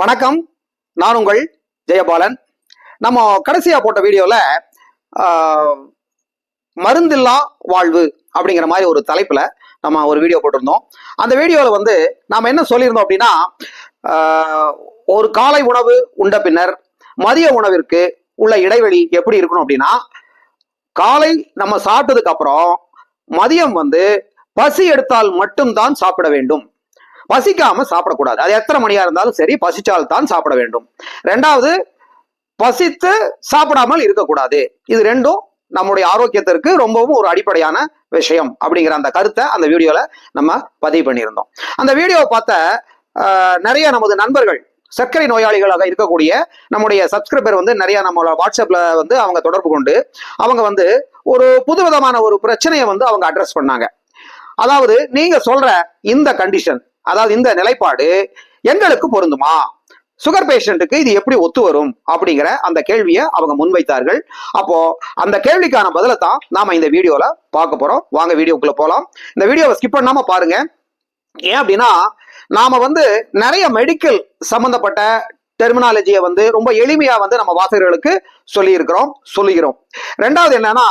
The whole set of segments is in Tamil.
வணக்கம். நான் உங்கள் ஜெயபாலன். நம்ம கடைசியா போட்ட வீடியோல மருந்தில்லா வாழ்வு அப்படிங்கிற மாதிரி ஒரு தலைப்புல நம்ம ஒரு வீடியோ போட்டிருந்தோம். அந்த வீடியோவில் வந்து நாம் என்ன சொல்லியிருந்தோம் அப்படின்னா ஒரு காலை உணவு உண்ட பின்னர் மதிய உணவிற்கு உள்ள இடைவெளி எப்படி இருக்கணும் அப்படின்னா காலை நம்ம சாப்பிட்டதுக்கு அப்புறம் மதியம் வந்து பசி எடுத்தால் மட்டும்தான் சாப்பிட வேண்டும். பசிக்காம சாப்பிடக்கூடாது. அது எத்தனை மணியா இருந்தாலும் சரி பசிச்சால் தான் சாப்பிட வேண்டும். ரெண்டாவது பசித்து சாப்பிடாமல் இருக்கக்கூடாது. இது ரெண்டும் நம்முடைய ஆரோக்கியத்திற்கு ரொம்பவும் ஒரு அடிப்படையான விஷயம் அப்படிங்கிற அந்த கருத்தை அந்த வீடியோல நம்ம பதிவு பண்ணியிருந்தோம். அந்த வீடியோவை பார்த்த நிறைய நமது நண்பர்கள் சர்க்கரை நோயாளிகளாக இருக்கக்கூடிய நம்முடைய சப்ஸ்கிரைபர் வந்து நிறைய நம்மளோட வாட்ஸ்அப்ல வந்து அவங்க தொடர்பு கொண்டு அவங்க வந்து ஒரு புதுவிதமான ஒரு பிரச்சனையை வந்து அவங்க அட்ரஸ் பண்ணாங்க. அதாவது நீங்க சொல்ற இந்த கண்டிஷன் அதாவது இந்த நிலைப்பாடு எங்களுக்கு பொருந்துமா? சுகர் பேஷண்ட்டுக்கு இது எப்படி ஒத்து வரும்? அப்படிங்கிற அந்த கேள்வியை அவங்க முன்வைத்தார்கள். அப்போ அந்த கேள்விக்கான பதிலை தான் நாம இந்த வீடியோல பார்க்க போறோம். வாங்க வீடியோக்குள்ள போலாம். இந்த வீடியோவை ஸ்கிப் பண்ணாம பாருங்க. ஏன் அப்படின்னா நாம வந்து நிறைய மெடிக்கல் சம்பந்தப்பட்ட டெர்மினாலஜியை வந்து ரொம்ப எளிமையா வந்து நம்ம வாசகர்களுக்கு சொல்லி இருக்கிறோம் சொல்லுகிறோம். ரெண்டாவது என்னன்னா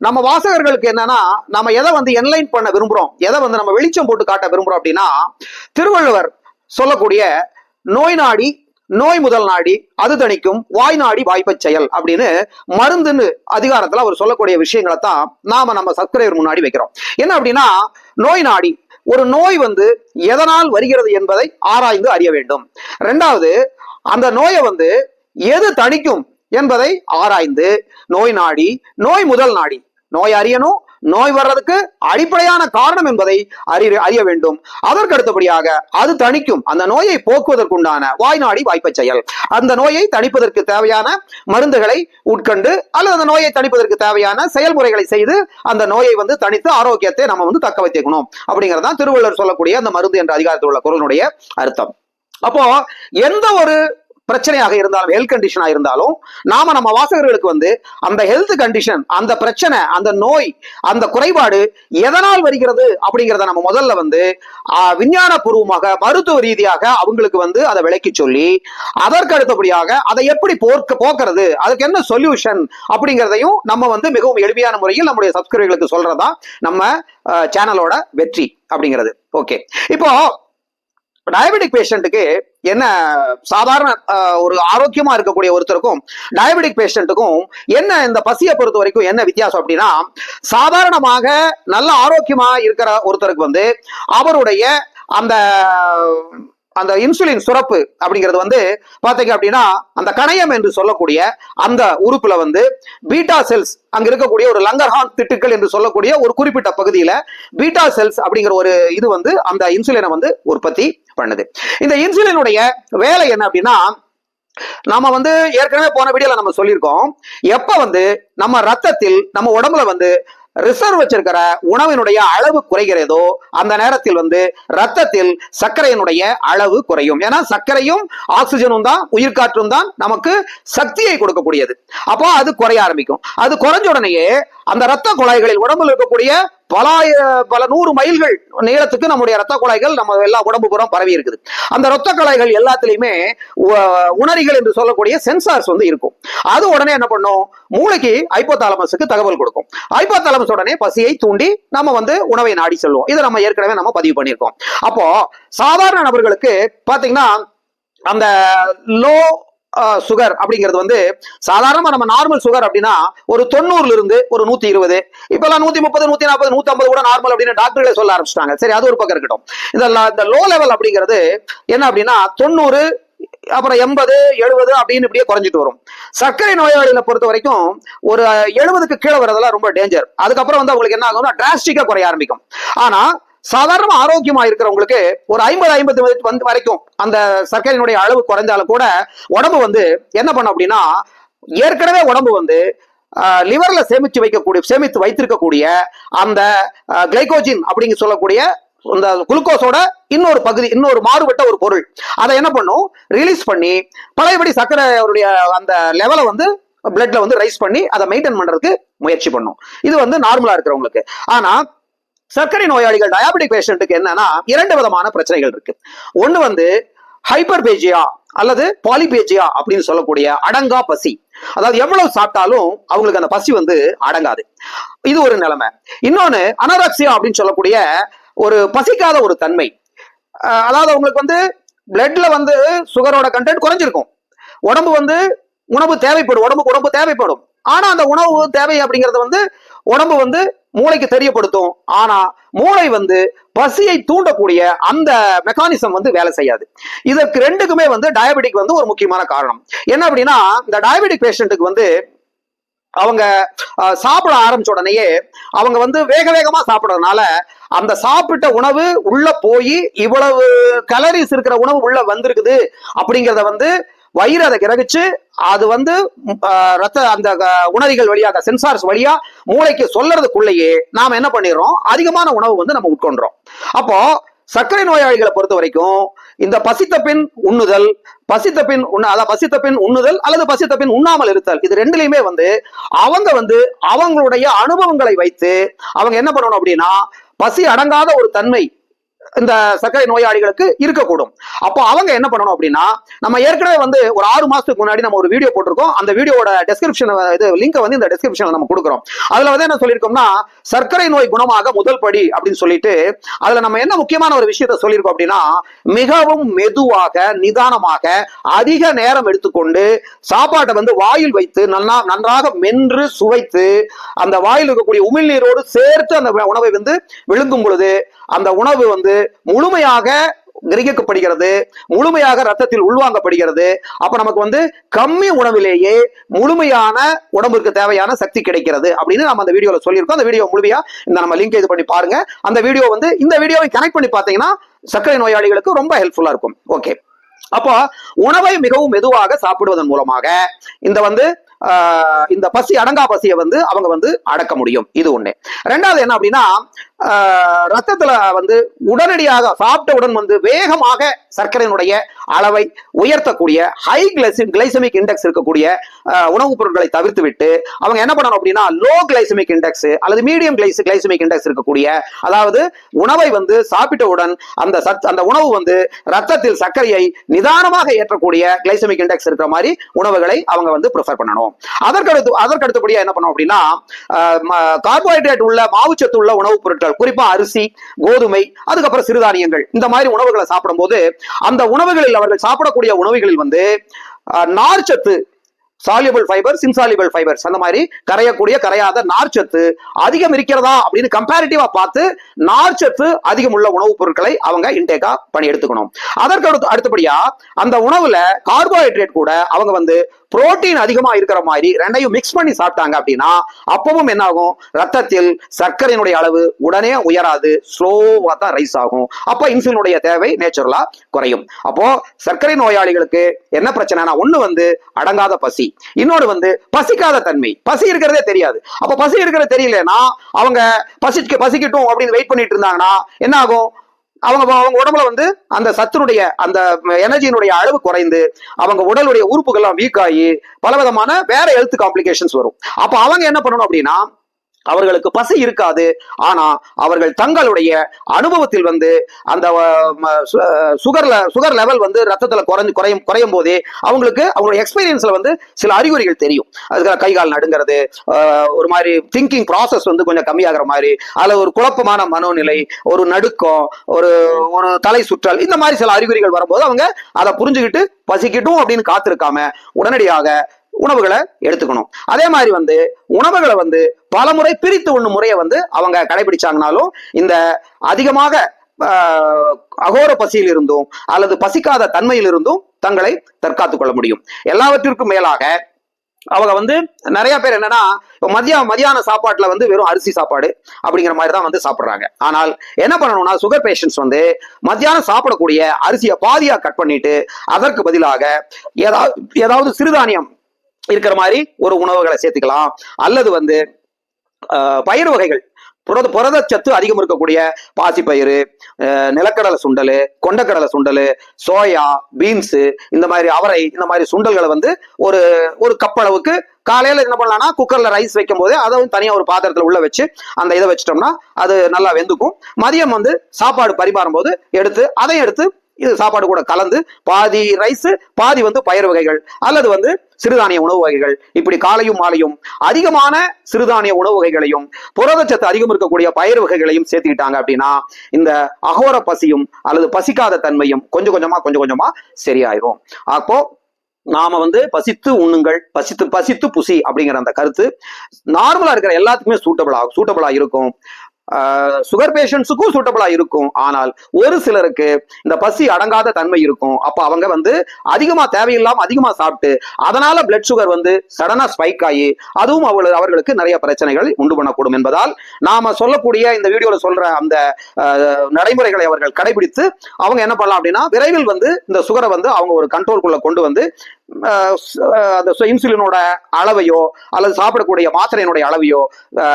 நம்ம வாசகர்களுக்கு என்னன்னா நம்ம எதை வந்து என்லைன் பண்ண விரும்புறோம் எதை வந்து நம்ம வெளிச்சம் போட்டு காட்ட விரும்புறோம் அப்படின்னா திருவள்ளுவர் சொல்லக்கூடிய நோய் நாடி நோய் முதல் நாடி அது தணிக்கும் வாய் நாடி வாய்ப்பை செயல் அப்படின்னு மருந்துன்னு அதிகாரத்துல அவர் சொல்லக்கூடிய விஷயங்களை தான் நாம நம்ம சப்ஸ்கிரைபர் முன்னாடி வைக்கிறோம். என்ன அப்படின்னா நோய் நாடி ஒரு நோய் வந்து எதனால் வருகிறது என்பதை ஆராய்ந்து அறிய வேண்டும். ரெண்டாவது அந்த நோயை வந்து எது தணிக்கும் என்பதை ஆராய்ந்து நோய் நாடி நோய் முதல் நாடி நோய் அறியணும். நோய் வர்றதுக்கு அடிப்படையான காரணம் என்பதை அறி அறிய வேண்டும். அதற்கு அடுத்தபடியாக அது தணிக்கும். அந்த நோயை போக்குவதற்குண்டான வாய்நாடி வாய்ப்பச் செயல். அந்த நோயை தணிப்பதற்கு தேவையான மருந்துகளை உட்கொண்டு அல்லது அந்த நோயை தணிப்பதற்கு தேவையான செயல்முறைகளை செய்து அந்த நோயை வந்து தணித்து ஆரோக்கியத்தை நம்ம வந்து தக்க வைத்துக்கணும். அப்படிங்கறதுதான் திருவள்ளுவர் சொல்லக்கூடிய அந்த மருந்து என்ற அதிகாரத்தில் உள்ள குரலுடைய அர்த்தம். அப்போ எந்த ஒரு பிரச்சனையாக இருந்தாலும் ஹெல்த் கண்டிஷனா இருந்தாலும் நாம நம்ம வாசகர்களுக்கு வந்து அந்த ஹெல்த் கண்டிஷன் அந்த பிரச்சனை அந்த நோய் அந்த குறைபாடு எதனால் வருகிறது அப்படிங்கிறத நம்ம முதல்ல வந்து ஆஹ், விஞ்ஞானபூர்வமாக மருத்துவ ரீதியாக அவங்களுக்கு வந்து அதை விளக்கி சொல்லி அதற்கு அடுத்தபடியாக அதை எப்படி போர்க்க போக்குறது அதுக்கு என்ன சொல்யூஷன் அப்படிங்கிறதையும் நம்ம வந்து மிகவும் எளிமையான முறையில் நம்முடைய சப்ஸ்கிரைபர்களுக்கு சொல்றதா நம்ம சேனலோட வெற்றி அப்படிங்கிறது. ஓகே இப்போ டயபெட்டிக் பேஷண்ட்டுக்கு என்ன சாதாரண ஒரு ஆரோக்கியமா இருக்கக்கூடிய ஒருத்தருக்கும் டயபெட்டிக் பேஷண்ட்டுக்கும் என்ன இந்த பசியை பொறுத்த வரைக்கும் என்ன வித்தியாசம் அப்படின்னா சாதாரணமாக நல்ல ஆரோக்கியமா இருக்கிற ஒருத்தருக்கு வந்து அவருடைய அந்த அந்த இன்சுலின் சுரப்பு அப்படிங்கிறது வந்து பார்த்தீங்க அப்படின்னா அந்த கணையம் என்று சொல்லக்கூடிய அந்த உறுப்புல வந்து பீட்டா செல்ஸ் அங்க இருக்கக்கூடிய ஒரு லங்கர்ஹான் திட்டுக்கள் என்று சொல்லக்கூடிய ஒரு குறிப்பிட்ட பகுதியில பீட்டா செல்ஸ் அப்படிங்கிற ஒரு இது வந்து அந்த இன்சுலினை வந்து உற்பத்தி பண்ணுது. இந்த இன்சுலினுடைய வேலை என்ன அப்படின்னா நாம வந்து ஏற்கனவே போன வீடியோல நம்ம சொல்லியிருக்கோம் எப்ப வந்து நம்ம ரத்தத்தில் நம்ம உடம்புல வந்து ரிசர்வ் வச்சிருக்கிற உணவினுடைய அளவு குறைகிறதோ அந்த நேரத்தில் வந்து ரத்தத்தில் சர்க்கரையினுடைய அளவு குறையும். ஏன்னா சர்க்கரையும் ஆக்சிஜனும் தான் உயிர்காற்றும் தான் நமக்கு சக்தியை கொடுக்கக்கூடியது. அப்போ அது குறைய ஆரம்பிக்கும். அது குறைஞ்ச உடனேயே அந்த ரத்த குழாய்களில் உடம்புல இருக்கக்கூடிய பல பல நூறு மைல்கள் நீளத்துக்கு நம்முடைய ரத்த குழாய்கள் நம்ம எல்லா உடம்பு புறம் பரவி இருக்குது. அந்த ரத்த குழாய்கள் எல்லாத்துலயுமே உ- உணரிகள் என்று சொல்லக்கூடிய சென்சார்ஸ் வந்து இருக்கும். அது உடனே என்ன பண்ணும்? மூளைக்கு ஐப்போதாலமஸுக்கு தகவல் கொடுக்கும். ஐப்போதாலமஸ் உடனே பசியை தூண்டி நம்ம வந்து உணவை நாடி செல்வோம். இதை நம்ம ஏற்கனவே நம்ம பதிவு பண்ணியிருக்கோம். அப்போ சாதாரண நபர்களுக்கு பாத்தீங்கன்னா அந்த லோ சுகர் அப்படிங்கிறது வந்து சாதாரணமா நம்ம நார்மல் சுகர் அப்படின்னா ஒரு தொண்ணூறுல இருந்து ஒரு நூத்தி இருபது. இப்பெல்லாம் நூத்தி முப்பது நூத்தி நாற்பது நூத்தி ஐம்பது கூட நார்மல் அப்படின்னு டாக்டர்களே சொல்ல ஆரம்பிச்சிட்டாங்க. சரி அது ஒரு பக்கம் இருக்கட்டும். இந்த இந்த லோ லெவல் அப்படிங்கிறது என்ன அப்படின்னா தொண்ணூறு அப்புறம் எண்பது எழுபது அப்படின்னு இப்படியே குறைஞ்சிட்டு வரும். சர்க்கரை நோயாளிகளை பொறுத்த வரைக்கும் ஒரு எழுபதுக்கு கீழே வரதெல்லாம் ரொம்ப டேஞ்சர் அதுக்கப்புறம் வந்து அவங்களுக்கு என்ன ஆகும்னா டிராஸ்டிக்கா குறைய ஆரம்பிக்கும். ஆனா சாதாரண ஆரோக்கியமா இருக்கிறவங்களுக்கு ஒரு ஐம்பது ஐம்பது வந்து வரைக்கும் அந்த சர்க்கரையினுடைய அளவு குறைந்தாலும் கூட உடம்பு வந்து என்ன பண்ணும் அப்படின்னா ஏற்கனவே உடம்பு வந்து லிவர்ல சேமிச்சு வைக்கக்கூடிய சேமித்து வைத்திருக்கக்கூடிய அந்த கிளைகோஜின் அப்படிங்க சொல்லக்கூடிய இந்த குளுக்கோஸோட இன்னொரு பகுதி இன்னொரு மாறுபட்ட ஒரு பொருள். அதை என்ன பண்ணும்? ரிலீஸ் பண்ணி பழையபடி சர்க்கரையுடைய அந்த லெவலை வந்து பிளட்ல வந்து ரைஸ் பண்ணி அதை மெயின்டைன் பண்றதுக்கு முயற்சி பண்ணும். இது வந்து நார்மலா இருக்கிறவங்களுக்கு. ஆனா சர்க்கரை நோயாளிகள் டயாபெட்டிக் பேஷண்ட்டுக்கு என்னன்னா இரண்டு விதமான பிரச்சனைகள் இருக்கு. ஒண்ணு வந்து ஹைப்பர்பேஜியா அல்லது பாலிபேஜியா அப்படின்னு சொல்லக்கூடிய அடங்கா பசி. அதாவது எவ்வளவு சாப்பிட்டாலும் அவங்களுக்கு அந்த பசி வந்து அடங்காது. இது ஒரு நிலைமை. இன்னொன்னு அனராக்சியா அப்படின்னு சொல்லக்கூடிய ஒரு பசிக்காத ஒரு தன்மை. அஹ் அதாவது அவங்களுக்கு வந்து பிளட்ல வந்து சுகரோட கண்டென்ட் குறைஞ்சிருக்கும். உடம்பு வந்து உணவு தேவைப்படும். உடம்புக்கு உடம்பு தேவைப்படும். ஆனா அந்த உணவு தேவை அப்படிங்கறது வந்து உடம்பு வந்து மூளைக்கு தெரியப்படுத்தும். ஆனா மூளை வந்து பசியை தூண்டக்கூடிய அந்த மெக்கானிசம் வந்து வேலை செய்யாது. இதற்கு ரெண்டுக்குமே வந்து டயபெட்டிக் வந்து ஒரு முக்கியமான காரணம். என்ன அப்படின்னா இந்த டயபெட்டிக் பேஷண்ட்டுக்கு வந்து அவங்க சாப்பிட ஆரம்பிச்ச உடனேயே அவங்க வந்து வேக வேகமா சாப்பிடுறதுனால அந்த சாப்பிட்ட உணவு உள்ள போய் இவ்வளவு கலரிஸ் இருக்கிற உணவு உள்ள வந்திருக்குது அப்படிங்கிறத வந்து வயிறு அதை கிரகிச்சு அது வந்து ரத்த அந்த உணரிகள் வழியாக சென்சார்ஸ் வழியா மூளைக்கு சொல்றதுக்குள்ளேயே நாம் என்ன பண்ணிடுறோம்? அதிகமான உணவு வந்து நம்ம உட்கொண்டோம் அப்போ சர்க்கரை நோயாளிகளை பொறுத்த வரைக்கும் இந்த பசித்த பின் உண்ணுதல் பசித்த பின் உண்ண அதாவது பசித்த பின் உண்ணுதல் அல்லது பசித்த பின் உண்ணாமல் இருத்தல் இது ரெண்டுலையுமே வந்து அவங்க வந்து அவங்களுடைய அனுபவங்களை வைத்து அவங்க என்ன பண்ணணும் அப்படின்னா பசி அடங்காத ஒரு தன்மை இந்த சர்க்கரை நோயாளிகளுக்கு இருக்கக்கூடும். அப்போ அவங்க என்ன பண்ணணும் அப்படின்னா நம்ம ஏற்கனவே வந்து ஒரு ஆறு மாசத்துக்கு முன்னாடி நம்ம ஒரு வீடியோ போட்டிருக்கோம். அந்த வீடியோட டெஸ்கிரிப்ஷன் இது லிங்கை வந்து இந்த டெஸ்கிரிப்ஷன்ல நம்ம கொடுக்குறோம். அதுல வந்து என்ன சொல்லியிருக்கோம்னா சர்க்கரை நோய் குணமாக முதல் படி அப்படின்னு சொல்லிட்டு அதுல நம்ம என்ன முக்கியமான ஒரு விஷயத்த சொல்லியிருக்கோம் அப்படின்னா மிகவும் மெதுவாக நிதானமாக அதிக நேரம் எடுத்துக்கொண்டு சாப்பாட்டை வந்து வாயில் வைத்து நல்லா நன்றாக மென்று சுவைத்து அந்த வாயில் இருக்கக்கூடிய உமிழ்நீரோடு சேர்த்து அந்த உணவை வந்து விழுங்கும் பொழுது அந்த உணவு வந்து முழுமையாக கிரகிக்கப்படுகிறது முழுமையாக ரத்தத்தில் உள்வாங்கப்படுகிறது. அப்ப நமக்கு வந்து கம்மி உணவிலேயே முழுமையான உடம்புக்கு தேவையான சக்தி கிடைக்கிறது அப்படின்னு நம்ம அந்த வீடியோல சொல்லியிருக்கோம். அந்த வீடியோ முழுமையா இந்த நம்ம லிங்க் இது பண்ணி பாருங்க. அந்த வீடியோ வந்து இந்த வீடியோவை கனெக்ட் பண்ணி பார்த்தீங்கன்னா சர்க்கரை நோயாளிகளுக்கு ரொம்ப ஹெல்ப்ஃபுல்லா இருக்கும். ஓகே அப்போ உணவை மிகவும் மெதுவாக சாப்பிடுவதன் மூலமாக இந்த வந்து ஆஹ், இந்த பசி அடங்கா பசியை வந்து அவங்க வந்து அடக்க முடியும். இது ஒண்ணு. ரெண்டாவது என்ன அப்படின்னா ரத்தத்துல வந்து உடனடியாக சாப்பிட்டவுடன் வந்து வேகமாக சர்க்கரையினுடைய அளவை உயர்த்தக்கூடிய ஹை கிளைசி கிளைசமிக் இண்டெக்ஸ் இருக்கக்கூடிய உணவுப் பொருட்களை தவிர்த்து விட்டு அவங்க என்ன பண்ணணும் அப்படின்னா லோ கிளைசமிக் இண்டெக்ஸ் அல்லது மீடியம் கிளைஸ் கிளைசமிக் இண்டெக்ஸ் இருக்கக்கூடிய அதாவது உணவை வந்து சாப்பிட்டவுடன் அந்த சத் அந்த உணவு வந்து ரத்தத்தில் சர்க்கரையை நிதானமாக ஏற்றக்கூடிய கிளைசமிக் இண்டெக்ஸ் இருக்கிற மாதிரி உணவுகளை அவங்க வந்து ப்ரிஃபர் பண்ணணும். அதற்கடுத்து அதற்கடுத்தபடியாக என்ன பண்ணணும் அப்படின்னா கார்போஹைட்ரேட் உள்ள மாவுச்சத்து உள்ள உணவுப் பொருட்கள் குறிப்பா அரிசி கோதுமை அதுக்கப்புறம் சிறுதானியங்கள் இந்த மாதிரி உணவுகளை சாப்பிடும்போது அந்த உணவுகளில் அவர்கள் சாப்பிடக்கூடிய உணவுகளில் வந்து நார்ச்சத்து சாலியபிள் ஃபைபர்ஸ் இன்சாலியபிள் ஃபைபர்ஸ் அந்த மாதிரி கரையக்கூடிய கரையாத நார்ச்சத்து அதிகம் இருக்கிறதா அப்படின்னு கம்பேரிட்டிவா பார்த்து நார்ச்சத்து அதிகம் உள்ள உணவுப் பொருட்களை அவங்க இன்டேக்கா பண்ணி எடுத்துக்கணும் அதற்கு அடுத்து அடுத்தபடியா அந்த உணவுல கார்போஹைட்ரேட் கூட அவங்க வந்து புரோட்டீன் அதிகமா இருக்கிற மாதிரி ரெண்டையும் மிக்ஸ் பண்ணி சாப்பிட்டாங்க அப்படின்னா அப்பவும் என்ன ஆகும் ரத்தத்தில் சர்க்கரையினுடைய அளவு உடனே உயராது. ஸ்லோவா தான் ரைஸ் ஆகும். அப்போ இன்சுலினுடைய தேவை நேச்சுரலா குறையும். அப்போ சர்க்கரை நோயாளிகளுக்கு என்ன பிரச்சனைனா ஒண்ணு வந்து அடங்காத பசி. இன்னொரு வந்து பசிக்காத தன்மை. பசி இருக்கிறதே தெரியாது. அப்ப பசி இருக்கிறது தெரியலன்னா அவங்க பசிக்க பசிக்கட்டும் அப்படின்னு வெயிட் பண்ணிட்டு இருந்தாங்கன்னா என்ன ஆகும் அவங்க அவங்க உடம்புல வந்து அந்த சத்துனுடைய அந்த எனர்ஜியினுடைய அளவு குறைந்து அவங்க உடலுடைய உறுப்புகள்லாம் வீக் ஆகி பலவிதமான வேற ஹெல்த் காம்ப்ளிகேஷன்ஸ் வரும். அப்ப அவங்க என்ன பண்ணணும் அப்படின்னா அவர்களுக்கு பசி இருக்காது. ஆனா அவர்கள் தங்களுடைய அனுபவத்தில் வந்து அந்த சுகர்ல சுகர் லெவல் வந்து ரத்தத்துல குறைஞ்சு குறையும் குறையும் போதே அவங்களுக்கு அவங்களுடைய எக்ஸ்பீரியன்ஸ்ல வந்து சில அறிகுறிகள் தெரியும். அதுக்கு கை கால் நடுங்கிறது ஒரு மாதிரி திங்கிங் ப்ராசஸ் வந்து கொஞ்சம் கம்மியாகிற மாதிரி அதுல ஒரு குழப்பமான மனோநிலை ஒரு நடுக்கம் ஒரு ஒரு தலை சுற்றல் இந்த மாதிரி சில அறிகுறிகள் வரும்போது அவங்க அதை புரிஞ்சுக்கிட்டு பசிக்கிட்டும் அப்படின்னு காத்திருக்காம உடனடியாக உணவுகளை எடுத்துக்கணும். அதே மாதிரி வந்து உணவுகளை வந்து பலமுறை பிரித்து உண்ணும் முறையை வந்து அவங்க கடைபிடிச்சாங்கனாலும் இந்த அதிகமாக அகோர பசியில் இருந்தும் அல்லது பசிக்காத தன்மையில் இருந்தும் தங்களை தற்காத்துக் கொள்ள முடியும். எல்லாவற்றிற்கும் மேலாக அவங்க வந்து நிறைய பேர் என்னன்னா மதிய மதியம் மதியான சாப்பாட்டுல வந்து வெறும் அரிசி சாப்பாடு அப்படிங்கிற மாதிரி தான் வந்து சாப்பிடுறாங்க. ஆனால் என்ன பண்ணணும்னா சுகர் பேஷண்ட்ஸ் வந்து மத்தியானம் சாப்பிடக்கூடிய அரிசியை பாதியா கட் பண்ணிட்டு அதற்கு பதிலாக ஏதாவது ஏதாவது சிறுதானியம் இருக்கிற மாதிரி ஒரு உணவுகளை சேர்த்துக்கலாம். அல்லது வந்து பயிர் வகைகள். புரத புரதச்சத்து அதிகம் இருக்கக்கூடிய பாசிப்பயிறு நிலக்கடலை சுண்டல் கொண்டக்கடலை சுண்டல் சோயா பீன்ஸு இந்த மாதிரி அவரை இந்த மாதிரி சுண்டல்களை வந்து ஒரு ஒரு கப்பளவுக்கு காலையில் காலையில என்ன பண்ணலாம்னா குக்கர்ல ரைஸ் வைக்கும் போதே அதை வந்து ஒரு பாத்திரத்தில் உள்ள வச்சு அந்த இதை வச்சிட்டோம்னா அது நல்லா வெந்துக்கும். மதியம் வந்து சாப்பாடு பரிமாறும் போது எடுத்து அதை எடுத்து இது சாப்பாடு கூட கலந்து பாதி ரைஸ் பாதி வந்து பயிர் வகைகள் அல்லது வந்து சிறுதானிய உணவு வகைகள். இப்படி காலையும் மாலையும் அதிகமான சிறுதானிய உணவு வகைகளையும் புரதச்சத்து அதிகம் இருக்கக்கூடிய பயிர் வகைகளையும் சேர்த்துக்கிட்டாங்க அப்படின்னா இந்த அகோர பசியும் அல்லது பசிக்காத தன்மையும் கொஞ்சம் கொஞ்சமா கொஞ்சம் கொஞ்சமா சரியாயிரும். அப்போ நாம வந்து பசித்து உண்ணுங்கள் பசித்து பசித்து புசி அப்படிங்கிற அந்த கருத்து நார்மலா இருக்கிற எல்லாத்துக்குமே சூட்டபிளா சூட்டபிளா இருக்கும். சுகர் பேஷண்ட்ஸுக்கும் சூட்டபிளா இருக்கும். ஆனால் ஒரு சிலருக்கு இந்த பசி அடங்காத தன்மை இருக்கும். அப்ப அவங்க வந்து அதிகமா தேவையில்லாம அதிகமா சாப்பிட்டு அதனால பிளட் சுகர் வந்து சடனா ஸ்பைக் ஆகி அதுவும் அவள் அவர்களுக்கு நிறைய பிரச்சனைகள் உண்டு பண்ணக்கூடும் என்பதால் நாம சொல்லக்கூடிய இந்த வீடியோல சொல்ற அந்த நடைமுறைகளை அவர்கள் கடைபிடித்து அவங்க என்ன பண்ணலாம் அப்படின்னா விரைவில் வந்து இந்த சுகரை வந்து அவங்க ஒரு கண்ட்ரோல்குள்ள கொண்டு வந்து அந்த இன்சுலினோட அளவையோ அல்லது சாப்பிடக்கூடிய மாத்திரையினுடைய அளவையோ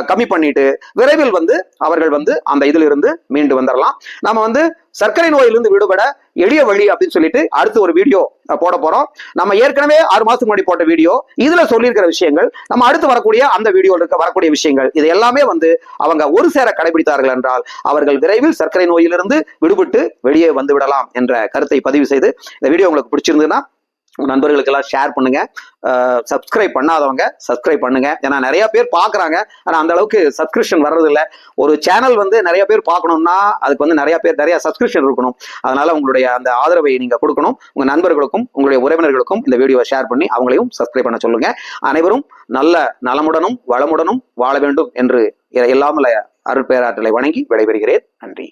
கம்மி பண்ணிட்டு விரைவில் வந்து அவர்கள் வந்து அந்த இதுல இருந்து மீண்டு வந்துடலாம் நம்ம வந்து சர்க்கரை நோயிலிருந்து விடுபட எளிய வழி அப்படின்னு சொல்லிட்டு அடுத்து ஒரு வீடியோ போட போறோம். நம்ம ஏற்கனவே ஆறு மாசத்துக்கு முன்னாடி போட்ட வீடியோ இதுல சொல்லியிருக்கிற விஷயங்கள் நம்ம அடுத்து வரக்கூடிய அந்த வீடியோவில் இருக்க வரக்கூடிய விஷயங்கள் இது எல்லாமே வந்து அவங்க ஒரு சேர கடைபிடித்தார்கள் என்றால் அவர்கள் விரைவில் சர்க்கரை நோயிலிருந்து விடுபட்டு வெளியே வந்து விடலாம் என்ற கருத்தை பதிவு செய்து இந்த வீடியோ உங்களுக்கு பிடிச்சிருந்ததுன்னா உங்கள் நண்பர்களுக்கெல்லாம் ஷேர் பண்ணுங்க. சப்ஸ்கிரைப் பண்ணாதவங்க சப்ஸ்கிரைப் பண்ணுங்க. ஏன்னா நிறைய பேர் பார்க்குறாங்க ஆனால் அந்த அளவுக்கு சப்ஸ்கிரிப்ஷன் வர்றதில்ல. ஒரு சேனல் வந்து நிறைய பேர் பார்க்கணும்னா அதுக்கு வந்து நிறைய பேர் நிறைய சப்ஸ்கிரிப்ஷன் இருக்கணும். அதனால உங்களுடைய அந்த ஆதரவை நீங்க கொடுக்கணும். உங்க நண்பர்களுக்கும் உங்களுடைய உறவினர்களுக்கும் இந்த வீடியோவை ஷேர் பண்ணி அவங்களையும் சப்ஸ்கிரைப் பண்ண சொல்லுங்க. அனைவரும் நல்ல நலமுடனும் வளமுடனும் வாழ வேண்டும் என்று எல்லாமல அருட்பேராற்றலை வணங்கி விடைபெறுகிறேன். நன்றி.